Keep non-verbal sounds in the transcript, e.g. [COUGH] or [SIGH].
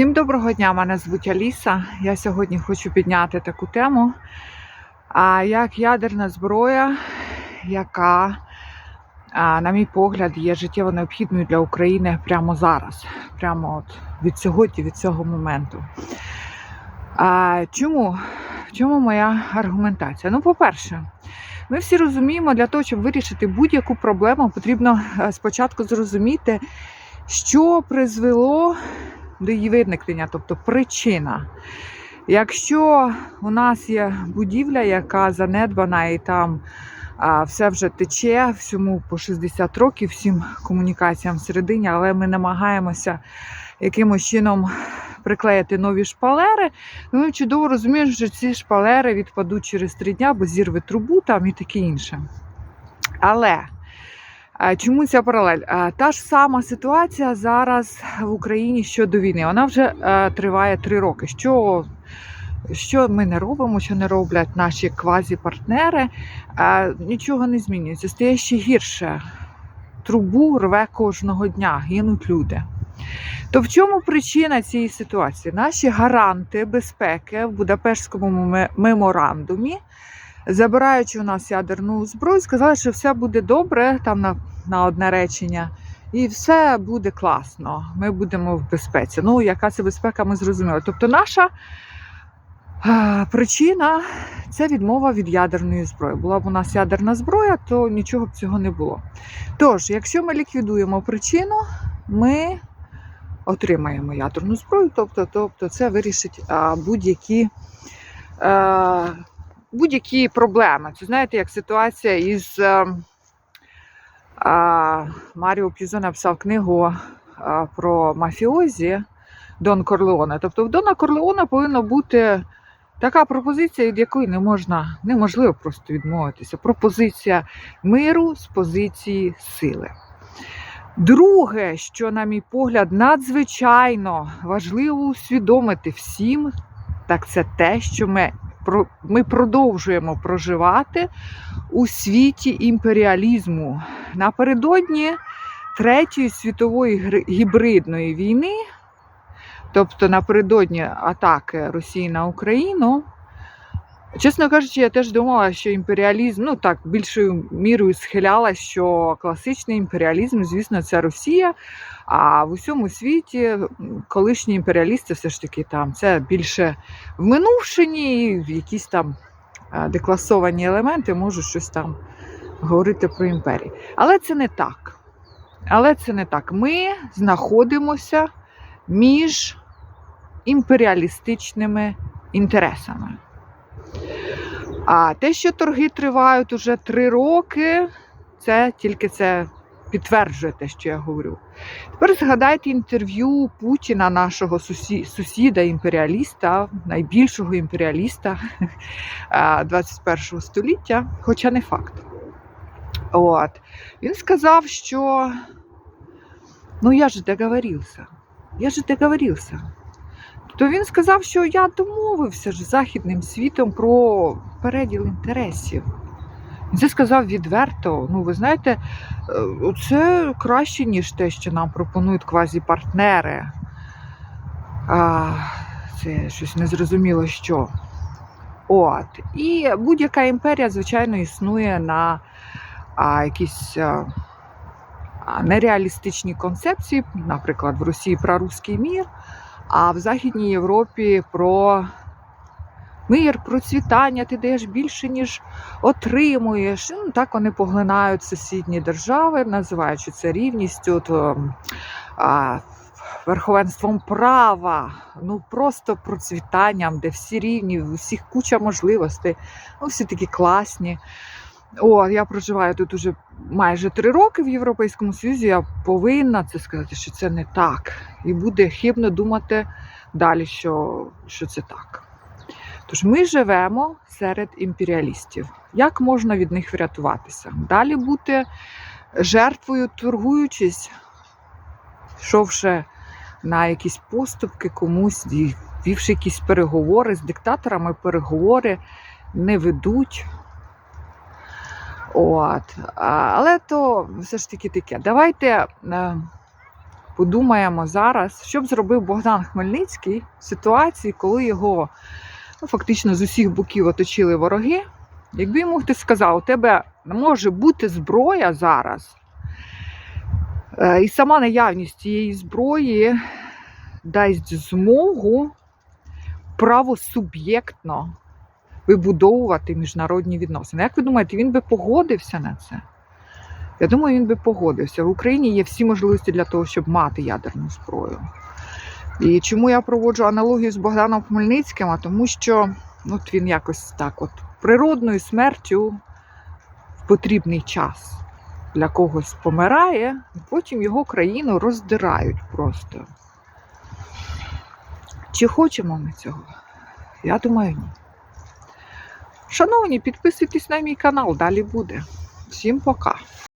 Всім доброго дня, мене звуть Аліса. Я сьогодні хочу підняти таку тему, як ядерна зброя, яка, на мій погляд, є життєво необхідною для України прямо зараз, прямо от від сьогодні, від цього моменту. Чому? В чому моя аргументація? Ну, по-перше, ми всі розуміємо, для того, щоб вирішити будь-яку проблему, потрібно е, спочатку зрозуміти, що призвело до її виникнення, тобто причина. Якщо у нас є будівля, яка занедбана, і там а, все вже тече, всьому по 60 років, всім комунікаціям всередині, але ми намагаємося якимось чином приклеїти нові шпалери, ну, чудово розуміємо, що ці шпалери відпадуть через три дня, бо зірве трубу там і таке інше. Але Чому ця паралель? Та ж сама ситуація зараз в Україні щодо війни. Вона вже е, триває три роки. Що, що ми не робимо, що не роблять наші квазі-партнери, нічого не змінюється. Стає ще гірше. Трубу рве кожного дня, гинуть люди. То в чому причина цієї ситуації? Наші гаранти безпеки в Будапештському меморандумі забираючи у нас ядерну зброю, сказали, що все буде добре там на, на одне речення, і все буде класно. Ми будемо в безпеці. Ну, яка це безпека, ми зрозуміли. Тобто, наша причина це відмова від ядерної зброї. Була б у нас ядерна зброя, то нічого б цього не було. Тож, якщо ми ліквідуємо причину, ми отримаємо ядерну зброю, тобто, тобто це вирішить будь-які. Е, будь-які проблеми. Це знаєте, як ситуація із е, а, Маріо П'юзо написав книгу а, про мафіозі Дон Корлеоне. Тобто в Дона Корлеона повинна бути така пропозиція, від якої не можна, неможливо просто відмовитися. Пропозиція миру з позиції сили. Друге, що, на мій погляд, надзвичайно важливо усвідомити всім, так це те, що ми ми продовжуємо проживати у світі імперіалізму. Напередодні Третьої світової гібридної війни, тобто напередодні атаки Росії на Україну. Чесно кажучи, я теж думала, що імперіалізм, ну так, більшою мірою схиляла, що класичний імперіалізм, звісно, це Росія. А в усьому світі колишні імперіалісти все ж таки там це більше в минувшині, якісь там е, декласовані елементи можуть щось там говорити про імперії. Але це не так. Але це не так. Ми знаходимося між імперіалістичними інтересами. А те, що торги тривають уже три роки, це тільки це підтверджує те, що я говорю. Тепер згадайте інтерв'ю Путіна, нашого сусіда, імперіаліста, найбільшого імперіаліста [LAUGHS] а, 21 століття, хоча не факт. От. Він сказав, що ну я ж договорився. Я ж договорився. То він сказав, що я домовився з західним світом про переділ інтересів. Це сказав відверто. Ну, ви знаєте, е, це краще, ніж те, що нам пропонують квазі-партнери. Це щось незрозуміло що. От. І будь-яка імперія, звичайно, існує на а, якісь а, а, нереалістичні концепції, наприклад, в Росії про руський мір, а в Західній Європі про мир, процвітання, ти даєш більше, ніж отримуєш. Ну, так вони поглинають сусідні держави, називаючи це рівністю, то, а, верховенством права, ну просто процвітанням, де всі рівні, у всіх куча можливостей, ну всі такі класні. О, я проживаю тут уже майже три роки в Європейському Союзі. Я повинна це сказати, що це не так. І буде хибно думати далі, що, що це так. Тож ми живемо серед імперіалістів. Як можна від них врятуватися? Далі бути жертвою, торгуючись, йшовши на якісь поступки комусь, вівши якісь переговори з диктаторами, переговори не ведуть. От. Але то все ж таки таке. Давайте е, подумаємо зараз, що б зробив Богдан Хмельницький в ситуації, коли його ну, фактично з усіх боків оточили вороги. Якби йому хтось сказав, у тебе може бути зброя зараз, е, і сама наявність цієї зброї дасть змогу правосуб'єктно вибудовувати міжнародні відносини. Як ви думаєте, він би погодився на це? Я думаю, він би погодився. В Україні є всі можливості для того, щоб мати ядерну зброю. І чому я проводжу аналогію з Богданом Хмельницьким? Тому що ну, от він якось так, от природною смертю в потрібний час для когось помирає, і потім його країну роздирають просто. Чи хочемо ми цього? Я думаю, ні. Шановні, підписуйтесь на мій канал, далі буде. Всім пока.